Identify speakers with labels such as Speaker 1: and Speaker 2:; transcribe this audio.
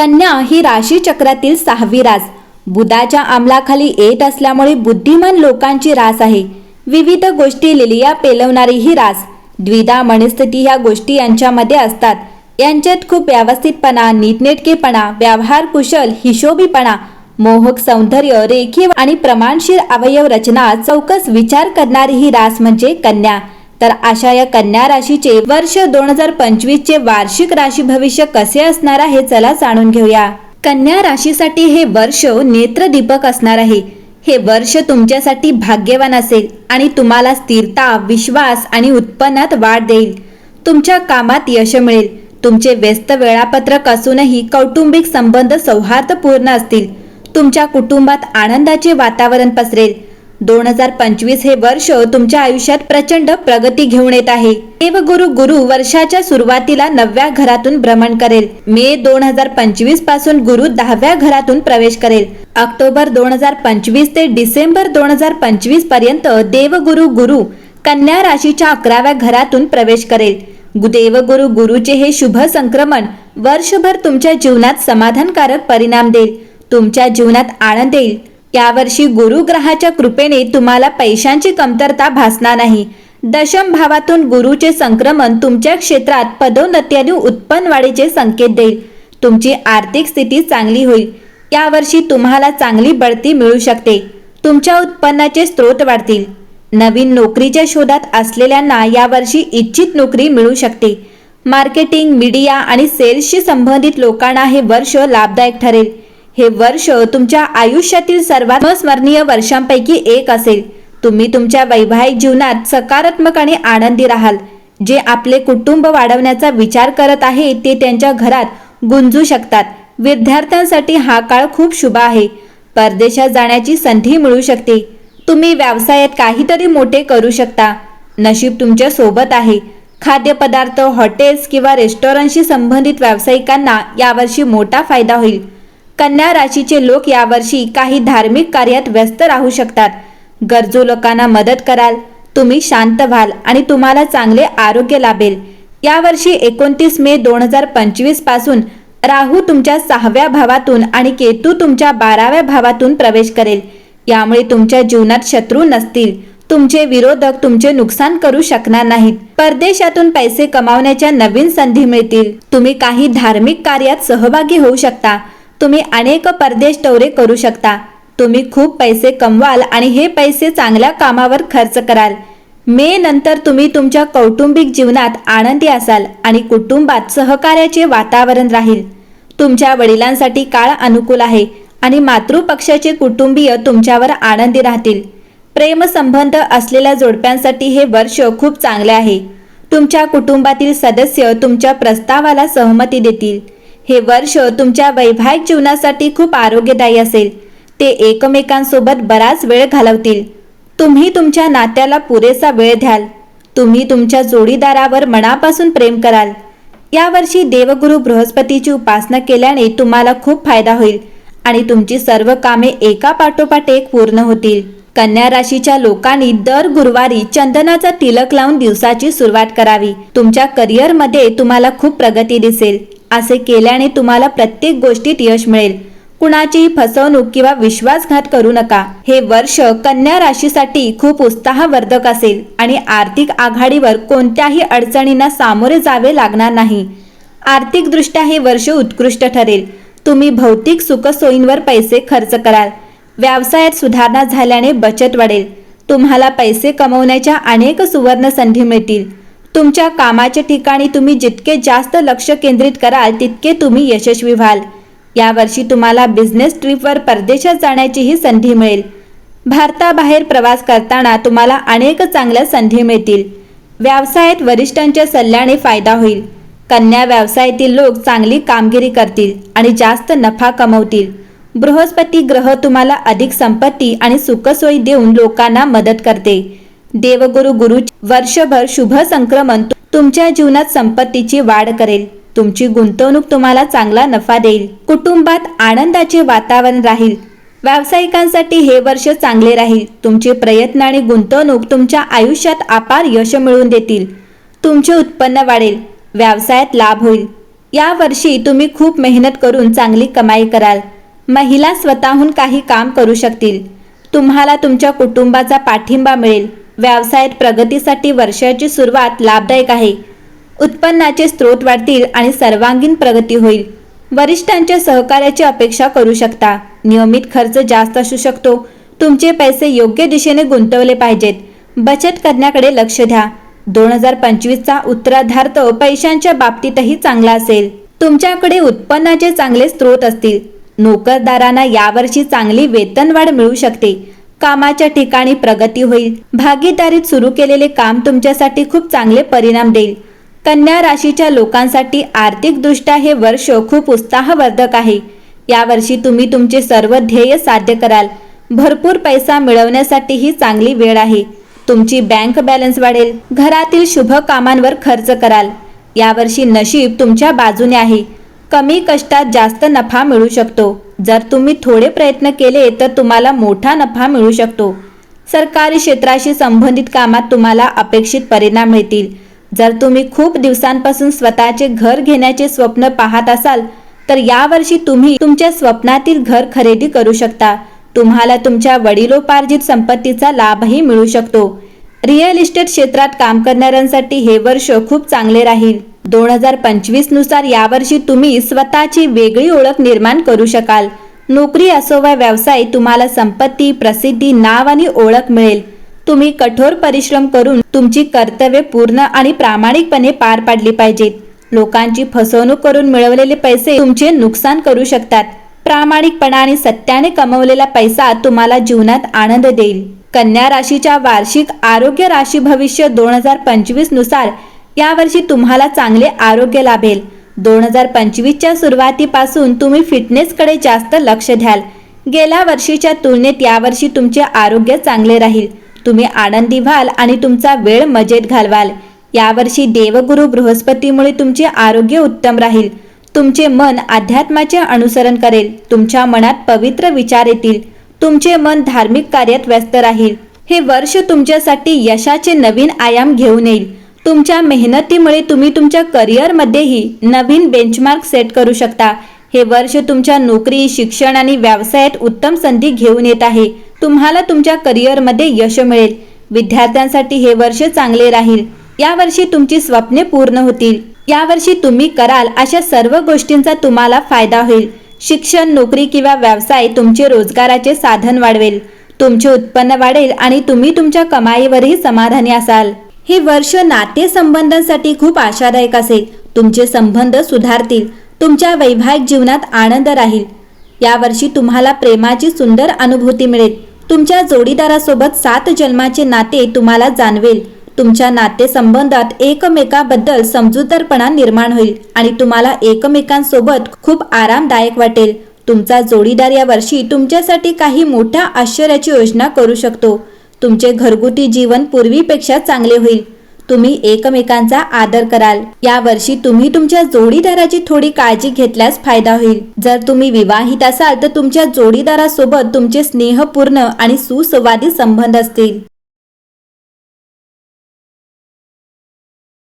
Speaker 1: कन्या ही राशीचक्रातील सहावी रास बुधाच्या अंमलाखाली येत असल्यामुळे बुद्धिमान लोकांची रास आहे. विविध गोष्टी लिलिया पेलवणारी ही रास. द्विधा मनस्थिती ह्या गोष्टी यांच्यामध्ये असतात. यांच्यात खूप व्यवस्थितपणा नीटनेटकेपणा व्यवहार कुशल हिशोबीपणा मोहक सौंदर्य रेखीव आणि प्रमाणशीर अवयव रचना चौकस विचार करणारी ही रास म्हणजे कन्या. तर अशा या कन्या राशीचे वर्ष दोन हजार पंचवीस चे वार्षिक राशी भविष्य कसे असणार आहे चला जाणून घेऊया. कन्या राशीसाठी हे वर्ष नेत्रदीपक असणार आहे. हे वर्ष तुमच्यासाठी भाग्यवान असेल आणि तुम्हाला स्थिरता विश्वास आणि उत्पन्नात वाढ देईल. तुमच्या कामात यश मिळेल. तुमचे व्यस्त वेळापत्रक असूनही कौटुंबिक संबंध सौहार्दपूर्ण असतील. तुमच्या कुटुंबात आनंदाचे वातावरण पसरेल. दोन हजार पंचवीस हे वर्ष तुमच्या आयुष्यात प्रचंड प्रगती घेऊन येत आहे. देवगुरु गुरु वर्षाच्या सुरुवातीला नवव्या घरातून भ्रमण करेल. मे दोन हजार पंचवीसपासून गुरु दहाव्या घरातून प्रवेश करेल. ऑक्टोबर दोन हजार पंचवीस ते डिसेंबर दोन हजार पंचवीसपर्यंत देवगुरु गुरु कन्या राशीच्या अकराव्या घरातून प्रवेश करेल. देवगुरु गुरुचे हे शुभ संक्रमण वर्षभर तुमच्या जीवनात समाधानकारक परिणाम देईल. तुमच्या जीवनात आनंद येईल. यावर्षी गुरुग्रहाच्या कृपेने तुम्हाला पैशांची कमतरता भासणार नाही. दशम भावातून गुरुचे संक्रमण तुमच्या क्षेत्रात पदोन्नती आणि उत्पन्न वाढीचे संकेत देईल. तुमची आर्थिक स्थिती चांगली होईल. यावर्षी तुम्हाला चांगली बढती मिळू शकते. तुमच्या उत्पन्नाचे स्रोत वाढतील. नवीन नोकरीच्या शोधात असलेल्यांना यावर्षी इच्छित नोकरी मिळू शकते. मार्केटिंग मीडिया आणि सेल्सशी संबंधित लोकांना हे वर्ष लाभदायक ठरेल. हे वर्ष तुमच्या आयुष्यातील सर्वात स्मरणीय वर्षांपैकी एक असेल. तुम्ही तुमच्या वैवाहिक जीवनात सकारात्मक आणि आनंदी राहाल. जे आपले कुटुंब वाढवण्याचा विचार करत आहे ते त्यांच्या घरात गुंजू शकतात. विद्यार्थ्यांसाठी हा काळ खूप शुभ आहे. परदेशात जाण्याची संधी मिळू शकते. तुम्ही व्यवसायात काहीतरी मोठे करू शकता. नशीब तुमच्यासोबत आहे. खाद्यपदार्थ हॉटेल्स किंवा रेस्टॉरंटशी संबंधित व्यावसायिकांना यावर्षी मोठा फायदा होईल. कन्या राशीचे लोक यावर्षी काही धार्मिक कार्यात व्यस्त राहू शकतात. गरजू लोकांना मदत कराल. तुम्ही शांत व्हाल आणि तुम्हाला चांगले आरोग्य लाभेल. यावर्षी एकोणतीस मे दोन हजार पंचवीसपासून राहू तुमच्या सहाव्या भावातून आणि केतू तुमच्या बाराव्या भावातून प्रवेश करेल. यामुळे तुमच्या जीवनात शत्रू नसतील. तुमचे विरोधक तुमचे नुकसान करू शकणार नाहीत. परदेशातून पैसे कमावण्याच्या नवीन संधी मिळतील. तुम्ही काही धार्मिक कार्यात सहभागी होऊ शकता. तुम्ही अनेक परदेश दौरे करू शकता. तुम्ही खूप पैसे कमवाल आणि हे पैसे चांगल्या कामावर खर्च कराल. मे नंतर तुम्ही तुमच्या कौटुंबिक जीवनात आनंदी असाल आणि कुटुंबात सहकार्याचे वातावरण राहील. तुमच्या वडिलांसाठी काळ अनुकूल आहे आणि मातृपक्षाचे कुटुंबीय तुमच्यावर आनंदी राहतील. प्रेमसंबंध असलेल्या जोडप्यांसाठी हे वर्ष खूप चांगले आहे. तुमच्या कुटुंबातील सदस्य तुमच्या प्रस्तावाला सहमती देतील. हे वर्ष तुमच्या वैवाहिक जीवनासाठी खूप आरोग्यदायी असेल. ते एकमेकांसोबत बराच वेळ घालवतील. तुम्ही तुमच्या नात्याला पुरेसा वेळ द्याल. तुम्ही तुमच्या जोडीदारावर मनापासून प्रेम कराल. यावर्षी देवगुरु बृहस्पतीची उपासना केल्याने तुम्हाला खूप फायदा होईल आणि तुमची सर्व कामे एका पाठोपाठ एक पूर्ण होतील. कन्या राशीच्या लोकांनी दर गुरुवारी चंदनाचा तिलक लावून दिवसाची सुरुवात करावी. तुमच्या करिअरमध्ये तुम्हाला खूप प्रगती दिसेल. असे केल्याने तुम्हाला प्रत्येक गोष्टीत यश मिळेल. कुणाचीही फसवणूक किंवा विश्वासघात करू नका. हे वर्ष कन्या राशीसाठी खूप उत्साहवर्धक असेल आणि आर्थिक आघाडीवर कोणत्याही अडचणींना सामोरे जावे लागणार नाही. आर्थिकदृष्ट्या हे वर्ष उत्कृष्ट ठरेल. तुम्ही भौतिक सुखसोयींवर पैसे खर्च कराल. व्यवसायात सुधारणा झाल्याने बचत वाढेल. तुम्हाला पैसे कमवण्याच्या अनेक सुवर्ण संधी मिळतील. तुमच्या कामाच्या ठिकाणी तुम्ही जितके जास्त लक्ष केंद्रित कराल तितके तुम्ही यशस्वी व्हाल. यावर्षी तुम्हाला बिझनेस ट्रिपवर परदेशात जाण्याचीही संधी मिळेल. भारताबाहेर प्रवास करताना तुम्हाला अनेक चांगल्या संधी मिळतील. व्यवसायात वरिष्ठांच्या सल्ल्याने फायदा होईल. कन्या व्यवसायातील लोक चांगली कामगिरी करतील आणि जास्त नफा कमवतील. बृहस्पती ग्रह तुम्हाला अधिक संपत्ती आणि सुखसोयी देऊन लोकांना मदत करते. देवगुरु गुरु वर्षभर शुभ संक्रमण तुमच्या जीवनात संपत्तीची वाढ करेल. तुमची गुंतवणूक तुम्हाला चांगला नफा देईल. कुटुंबात आनंदाचे वातावरण राहील. व्यावसायिकांसाठी हे वर्ष चांगले राहील. तुमचे प्रयत्न आणि गुंतवणूक तुमच्या आयुष्यात अपार यश मिळवून देतील. तुमचे उत्पन्न वाढेल. व्यवसायात लाभ होईल. या वर्षी तुम्ही खूप मेहनत करून चांगली कमाई कराल. महिला स्वतःहून काही काम करू शकतील. तुम्हाला तुमच्या कुटुंबाचा पाठिंबा मिळेल. व्यवसायात प्रगतीसाठी वर्षाची सुरुवात लाभदायक आहे. उत्पन्नाचे स्रोत वाढतील आणि सर्वांगीण प्रगती होईल. वरिष्ठांच्या सहकार्याची अपेक्षा करू शकता. नियमित खर्च जास्त असू शकतो. तुमचे पैसे योग्य दिशेने गुंतवले पाहिजेत. बचत करण्याकडे लक्ष द्या. दोन हजार पंचवीसचा उत्तराधार्थ पैशांच्या बाबतीतही चांगला असेल. तुमच्याकडे उत्पन्नाचे चांगले स्रोत असतील. नोकरदारांना यावर्षी चांगली वेतनवाढ मिळू शकते. कामाच्या ठिकाणी प्रगती होईल. भागीदारीत सुरू केलेले काम तुमच्यासाठी खूप चांगले परिणाम देईल. कन्या राशीच्या लोकांसाठी आर्थिकदृष्ट्या हे वर्ष खूप उत्साहवर्धक आहे. यावर्षी तुम्ही तुमचे सर्व ध्येय साध्य कराल. भरपूर पैसा मिळवण्यासाठी ही चांगली वेळ आहे. तुमची बँक बॅलन्स वाढेल. घरातील शुभ कामांवर खर्च कराल. यावर्षी नशीब तुमच्या बाजूने आहे. कमी कष्टात जास्त नफा मिळू शकतो. जर तुम्ही थोडे प्रयत्न केले तर तुम्हाला मोठा नफा मिळू शकतो. सरकारी क्षेत्राशी संबंधित कामात तुम्हाला अपेक्षित परिणाम मिळतील. जर तुम्ही खूप दिवसांपासून स्वतःचे घर घेण्याचे स्वप्न पाहत असाल तर यावर्षी तुम्ही तुमच्या स्वप्नातील घर खरेदी करू शकता. तुम्हाला तुमच्या वडिलोपार्जित संपत्तीचा लाभही मिळू शकतो. रिअल इस्टेट क्षेत्रात काम करणाऱ्यांसाठी हे वर्ष खूप चांगले राहील. दोन हजार पंचवीसनुसार यावर्षी तुम्ही स्वतःची वेगळी ओळख निर्माण करू शकाल. नोकरी असो वा व्यवसाय तुम्हाला संपत्ती प्रसिद्धी नाव आणि ओळख मिळेल. तुम्ही कठोर परिश्रम करून तुमची कर्तव्य पूर्ण आणि प्रामाणिकपणे पार पाडली पाहिजेत. लोकांची फसवणूक करून मिळवलेले पैसे तुमचे नुकसान करू शकतात. प्रामाणिकपणा आणि सत्याने कमवलेला पैसा तुम्हाला जीवनात आनंद देईल. कन्या राशीच्या वार्षिक आरोग्य राशी भविष्य दोन हजार पंचवीसनुसार यावर्षी तुम्हाला चांगले आरोग्य लाभेल. दोन हजार पंचवीसच्या सुरुवातीपासून तुम्ही फिटनेसकडे जास्त लक्ष द्याल. गेल्या वर्षीच्या तुलनेत यावर्षी तुमचे आरोग्य चांगले राहील. तुम्ही आनंदी व्हाल आणि तुमचा वेळ मजेत घालवाल. यावर्षी देवगुरु बृहस्पतीमुळे तुमचे आरोग्य उत्तम राहील. तुमचे मन अध्यात्माचे अनुसरण करेल. तुमच्या मनात पवित्र विचार येतील. तुमचे मन धार्मिक कार्यात व्यस्त राहील. हे वर्ष तुमच्यासाठी यशाचे नवीन आयाम घेऊन येईल. तुमच्या मेहनतीमुळे तुम्ही तुमच्या करिअरमध्येही नवीन बेंचमार्क सेट करू शकता. हे वर्ष तुमच्या नोकरी शिक्षण आणि व्यवसायात उत्तम संधी घेऊन येत आहे. तुम्हाला तुमच्या करिअरमध्ये यश मिळेल. विद्यार्थ्यांसाठी हे वर्ष चांगले राहील. यावर्षी तुमची स्वप्ने पूर्ण होतील. यावर्षी तुम्ही कराल अशा सर्व गोष्टींचा तुम्हाला फायदा होईल. शिक्षण नोकरी किंवा व्यवसाय तुमचे रोजगाराचे साधन वाढवेल. तुमचे उत्पन्न वाढेल आणि तुम्ही तुमच्या कमाईवरही समाधानी असाल. हे वर्ष नातेसंबंधांसाठी खूप आशादायक असेल. तुमचे संबंध सुधारतील. तुमच्या वैवाहिक जीवनात आनंद राहील. यावर्षी तुम्हाला प्रेमाची सुंदर अनुभूती मिळेल. तुमच्या जोडीदारासोबत सात जन्माचे नाते तुम्हाला जाणवेल. तुमच्या नातेसंबंधात एकमेकाबद्दल समजूतदारपणा निर्माण होईल आणि तुम्हाला एकमेकांसोबत खूप आरामदायक वाटेल. तुमचा जोडीदार या वर्षी तुमच्यासाठी काही मोठ्या आश्चर्याची योजना करू शकतो. तुमचे घरगुती जीवन पूर्वीपेक्षा चांगले होईल. तुम्ही एकमेकांचा आदर कराल. या वर्षी तुम्ही तुमच्या जोडीदाराची थोडी काळजी घेतल्यास फायदा होईल. जर तुम्ही विवाहित असाल तर तुमच्या जोडीदारासोबत तुमचे स्नेहपूर्ण आणि सुसंवादी संबंध असतील.